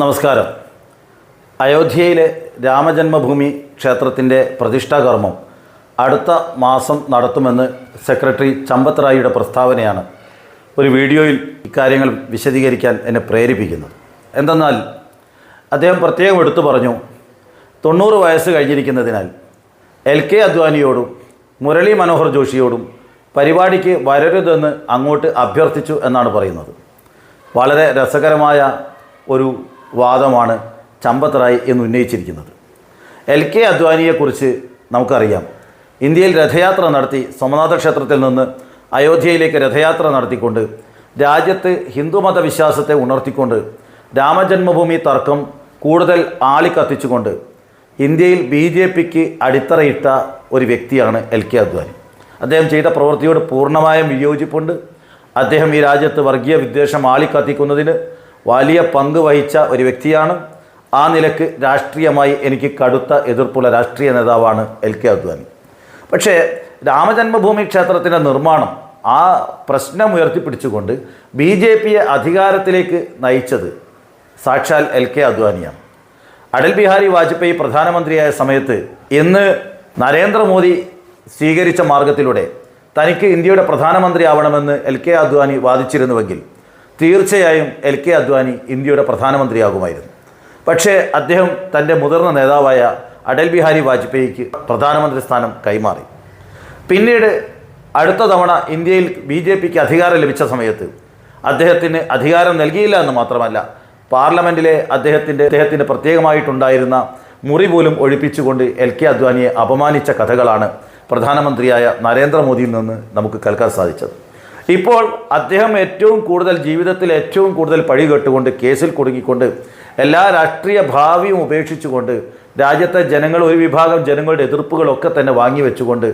നമസ്കാരം. അയോധ്യയിലെ രാമജന്മഭൂമി ക്ഷേത്രത്തിന്റെ പ്രതിഷ്ഠാകർമ്മം അടുത്ത മാസം നടത്തുമെന്ന് സെക്രട്ടറി ചമ്പത്തറായിയുടെ പ്രസ്താവനയാണ് ഒരു വീഡിയോയിൽ ഇക്കാര്യങ്ങൾ വിശദീകരിക്കാൻ എന്നെ പ്രേരിപ്പിക്കുന്നത്. എന്തെന്നാൽ അദ്ദേഹം പ്രത്യേകം എടുത്തു പറഞ്ഞു തൊണ്ണൂറ് വയസ്സ് കഴിഞ്ഞിരിക്കുന്നതിനാൽ എൽ കെ അദ്വാനിയോടും മുരളി മനോഹർ ജോഷിയോടും പരിപാടിക്ക് വരരുതെന്ന് അങ്ങോട്ട് അഭ്യർത്ഥിച്ചു എന്നാണ് പറയുന്നത്. വളരെ രസകരമായ ഒരു വാദമാണ് ചമ്പത്തറായി എന്ന് ഉന്നയിച്ചിരിക്കുന്നത്. എൽ കെ അദ്വാനിയെക്കുറിച്ച് നമുക്കറിയാം. ഇന്ത്യയിൽ രഥയാത്ര നടത്തി സോമനാഥ ക്ഷേത്രത്തിൽ നിന്ന് അയോധ്യയിലേക്ക് രഥയാത്ര നടത്തിക്കൊണ്ട് രാജ്യത്ത് ഹിന്ദുമത വിശ്വാസത്തെ ഉണർത്തിക്കൊണ്ട് രാമജന്മഭൂമി തർക്കം കൂടുതൽ ആളിക്കത്തിച്ചുകൊണ്ട് ഇന്ത്യയിൽ ബി ജെ പിക്ക് അടിത്തറയിട്ട ഒരു വ്യക്തിയാണ് എൽ കെ അദ്വാനി. അദ്ദേഹം ചെയ്ത പ്രവൃത്തിയോട് പൂർണമായും വിയോജിപ്പുണ്ട്. അദ്ദേഹം ഈ രാജ്യത്ത് വർഗീയ വിദ്വേഷം ആളിക്കത്തിക്കുന്നതിന് വലിയ പങ്ക് വഹിച്ച ഒരു വ്യക്തിയാണ്. ആ നിലയ്ക്ക് രാഷ്ട്രീയമായി എനിക്ക് കടുത്ത എതിർപ്പുള്ള രാഷ്ട്രീയ നേതാവാണ് എൽ കെ അദ്വാനി. പക്ഷേ രാമജന്മഭൂമി ക്ഷേത്രത്തിന്റെ നിർമ്മാണം ആ പ്രശ്നം ഉയർത്തിപ്പിടിച്ചുകൊണ്ട് ബി ജെ പിയെ അധികാരത്തിലേക്ക് നയിച്ചത് സാക്ഷാൽ എൽ കെ അദ്വാനിയാണ്. അടൽ ബിഹാരി വാജ്പേയി പ്രധാനമന്ത്രിയായ സമയത്ത് ഇന്ന് നരേന്ദ്രമോദി സ്വീകരിച്ച മാർഗത്തിലൂടെ തനിക്ക് ഇന്ത്യയുടെ പ്രധാനമന്ത്രിയാവണമെന്ന് എൽ കെ അദ്വാനി വാദിച്ചിരുന്നുവെങ്കിൽ തീർച്ചയായും എൽ കെ അദ്വാനി ഇന്ത്യയുടെ പ്രധാനമന്ത്രിയാകുമായിരുന്നു. പക്ഷേ അദ്ദേഹം തന്റെ മുതിർന്ന നേതാവായ അടൽ ബിഹാരി വാജ്പേയിക്ക് പ്രധാനമന്ത്രി സ്ഥാനം കൈമാറി. പിന്നീട് അടുത്ത തവണ ഇന്ത്യയിൽ ബി ജെ പിക്ക് അധികാരം ലഭിച്ച സമയത്ത് അദ്ദേഹത്തിന് അധികാരം നൽകിയില്ല എന്ന് മാത്രമല്ല പാർലമെന്റിലെ അദ്ദേഹത്തിന്റെ അദ്ദേഹത്തിന് പ്രത്യേകമായിട്ടുണ്ടായിരുന്ന മുറി പോലും ഒഴിപ്പിച്ചുകൊണ്ട് എൽ കെ അദ്വാനിയെ അപമാനിച്ച കഥകളാണ് പ്രധാനമന്ത്രിയായ നരേന്ദ്രമോദിയിൽ നിന്ന് നമുക്ക് കേൾക്കാൻ സാധിച്ചത്. ഇപ്പോൾ അദ്ദേഹം ഏറ്റവും കൂടുതൽ ജീവിതത്തിൽ ഏറ്റവും കൂടുതൽ പഴി കേട്ടുകൊണ്ട് കേസിൽ കുടുങ്ങിക്കൊണ്ട് എല്ലാ രാഷ്ട്രീയ ഭാവിയും ഉപേക്ഷിച്ചുകൊണ്ട് രാജ്യത്തെ ജനങ്ങൾ ഒരു വിഭാഗം ജനങ്ങളുടെ എതിർപ്പുകളൊക്കെ തന്നെ വാങ്ങിവെച്ചുകൊണ്ട്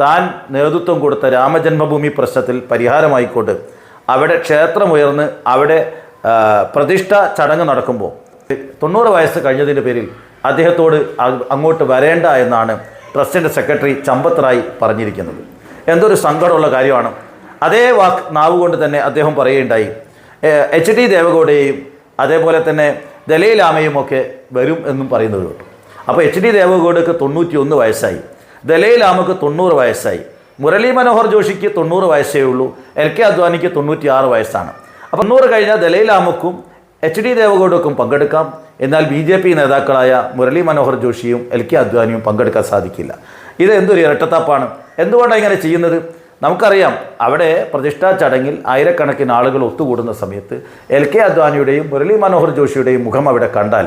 താൻ നേതൃത്വം കൊടുത്ത രാമജന്മഭൂമി പ്രശ്നത്തിൽ പരിഹാരമായിക്കൊണ്ട് അവിടെ ക്ഷേത്രമുയർന്ന് അവിടെ പ്രതിഷ്ഠ ചടങ്ങ് നടക്കുമ്പോൾ. തൊണ്ണൂറ് വയസ്സ് കഴിഞ്ഞതിന്റെ പേരിൽ അദ്ദേഹത്തോട് അങ്ങോട്ട് വരേണ്ട എന്നാണ് പ്രസിഡന്റ് സെക്രട്ടറി ചമ്പത്ത് റായ് പറഞ്ഞിരിക്കുന്നത്. എന്തൊരു സങ്കടമുള്ള കാര്യമാണ്. അതേ വാക്ക് നാവ് കൊണ്ട് തന്നെ അദ്ദേഹം പറയുകയുണ്ടായി. എച്ച് ഡി ദേവഗൗഡയെയും അതേപോലെ തന്നെ ദലൈലാമയും ഒക്കെ വരും എന്നും പറയുന്നത് കേട്ടു. അപ്പോൾ എച്ച് ഡി ദേവഗൗഡക്ക് തൊണ്ണൂറ്റി ഒന്ന് വയസ്സായി. ദലൈലാമക്ക് തൊണ്ണൂറ് വയസ്സായി. മുരളി മനോഹർ ജോഷിക്ക് തൊണ്ണൂറ് വയസ്സേ ഉള്ളൂ. എൽ കെ അദ്വാനിക്ക് തൊണ്ണൂറ്റി ആറ് വയസ്സാണ്. അപ്പം തൊണ്ണൂറ് കഴിഞ്ഞാൽ ദലൈലാമക്കും എച്ച് ഡി ദേവഗൗഡക്കും പങ്കെടുക്കാം. എന്നാൽ ബി ജെ പി നേതാക്കളായ മുരളി മനോഹർ ജോഷിയും എൽ കെ അദ്വാനിയും പങ്കെടുക്കാൻ സാധിക്കില്ല. ഇത് എന്തൊരു ഇരട്ടത്താപ്പാണ്. എന്തുകൊണ്ടാണ് ഇങ്ങനെ ചെയ്യുന്നത്? നമുക്കറിയാം അവിടെ പ്രതിഷ്ഠാ ചടങ്ങിൽ ആയിരക്കണക്കിന് ആളുകൾ ഒത്തുകൂടുന്ന സമയത്ത് എൽ കെ അദ്വാനിയുടെയും മുരളി മനോഹർ ജോഷിയുടെയും മുഖം അവിടെ കണ്ടാൽ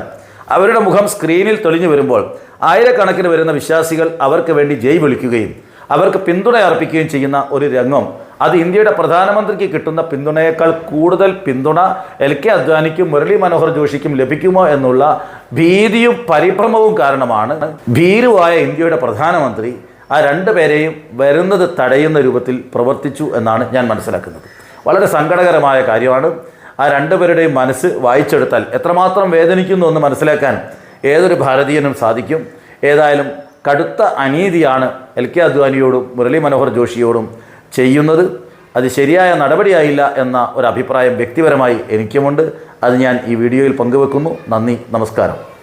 അവരുടെ മുഖം സ്ക്രീനിൽ തെളിഞ്ഞു വരുമ്പോൾ ആയിരക്കണക്കിന് വരുന്ന വിശ്വാസികൾ അവർക്ക് വേണ്ടി ജയ് വിളിക്കുകയും അവർക്ക് പിന്തുണ അർപ്പിക്കുകയും ചെയ്യുന്ന ഒരു രംഗം. അത് ഇന്ത്യയുടെ പ്രധാനമന്ത്രിക്ക് കിട്ടുന്ന പിന്തുണയേക്കാൾ കൂടുതൽ പിന്തുണ എൽ കെ അദ്വാനിക്കും മുരളി മനോഹർ ജോഷിക്കും ലഭിക്കുമോ എന്നുള്ള ഭീതിയും പരിഭ്രമവും കാരണമാണ് ഭീരുവായ ഇന്ത്യയുടെ പ്രധാനമന്ത്രി ആ രണ്ട് പേരെയും വരുന്നത് തടയുന്ന രൂപത്തിൽ പ്രവർത്തിച്ചു എന്നാണ് ഞാൻ മനസ്സിലാക്കുന്നത്. വളരെ സങ്കടകരമായ കാര്യമാണ്. ആ രണ്ടുപേരുടെയും മനസ്സ് വായിച്ചെടുത്താൽ എത്രമാത്രം വേദനിക്കുന്നു എന്ന് മനസ്സിലാക്കാൻ ഏതൊരു ഭാരതീയനും സാധിക്കും. ഏതായാലും കടുത്ത അനീതിയാണ് എൽ കെ അദ്വാനിയോടും മുരളി മനോഹർ ജോഷിയോടും ചെയ്യുന്നത്. അത് ശരിയായ നടപടിയായില്ല എന്ന ഒരു അഭിപ്രായം വ്യക്തിപരമായി എനിക്കുമുണ്ട്. അത് ഞാൻ ഈ വീഡിയോയിൽ പങ്കുവെക്കുന്നു. നന്ദി നമസ്കാരം.